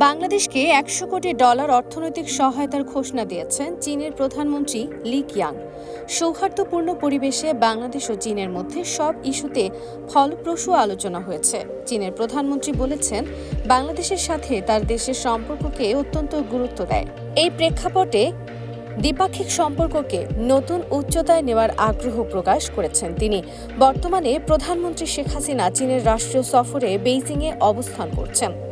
বাংলাদেশকে একশো কোটি ডলার অর্থনৈতিক সহায়তার ঘোষণা দিয়েছেন চীনের প্রধানমন্ত্রী লি কিয়াং। সৌহার্দ্যপূর্ণ পরিবেশে বাংলাদেশ ও চীনের মধ্যে সব ইস্যুতে ফলপ্রসূ আলোচনা হয়েছে। চীনের প্রধানমন্ত্রী বলেছেন, বাংলাদেশের সাথে তার দেশের সম্পর্ককে অত্যন্ত গুরুত্ব দেয়। এই প্রেক্ষাপটে দ্বিপাক্ষিক সম্পর্ককে নতুন উচ্চতায় নেওয়ার আগ্রহ প্রকাশ করেছেন তিনি। বর্তমানে প্রধানমন্ত্রী শেখ হাসিনা চীনের রাষ্ট্রীয় সফরে বেইজিংয়ে অবস্থান করছেন।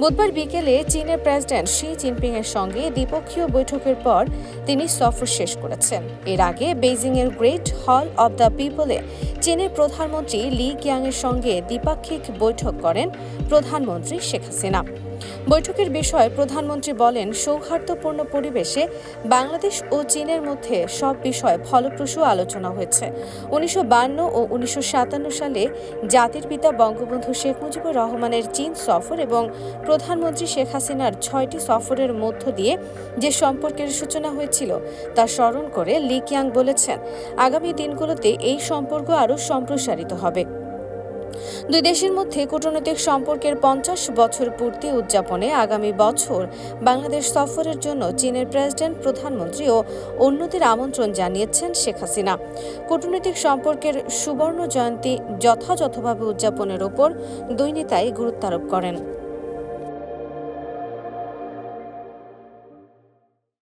বুধবার বিকেলে চীনের প্রেসিডেন্ট শি জিনপিং এর সঙ্গে দ্বিপক্ষীয় বৈঠকের পর তিনি সফর শেষ করেছেন। এর আগে বেইজিং এর গ্রেট হল অব দ্য পিপলে চীনের প্রধানমন্ত্রী লি কিয়াং এর সঙ্গে দ্বিপাক্ষিক বৈঠক করেন প্রধানমন্ত্রী শেখ হাসিনা। বৈঠকের বিষয়ে প্রধানমন্ত্রী বলেন, সৌহার্দ্যপূর্ণ পরিবেশে বাংলাদেশ ও চীনের মধ্যে সব বিষয়ে ফলপ্রসূ আলোচনা হয়েছে। উনিশশো ও উনিশশো সাতান্ন সালে জাতির পিতা বঙ্গবন্ধু শেখ মুজিবুর রহমানের চীন সফর এবং প্রধানমন্ত্রী শেখ হাসিনার ছয়টি সফরের মধ্য দিয়ে যে সম্পর্কের সূচনা হয়েছিল তা স্মরণ করে লি কিয়াং বলেছেন, আগামী দিনগুলোতে এই সম্পর্ক আরও সম্প্রসারিত হবে। দুই দেশের মধ্যে কূটনৈতিক সম্পর্কের পঞ্চাশ বছর পূর্তি উদযাপনে আগামী বছর বাংলাদেশ সফরের জন্য চীনের প্রেসিডেন্ট, প্রধানমন্ত্রী ও অন্যদের আমন্ত্রণ জানিয়েছেন শেখ হাসিনা। কূটনৈতিক সম্পর্কের সুবর্ণ জয়ন্তী যথাযথভাবে উদযাপনের ওপর দুই নেতাই গুরুত্বারোপ করেন।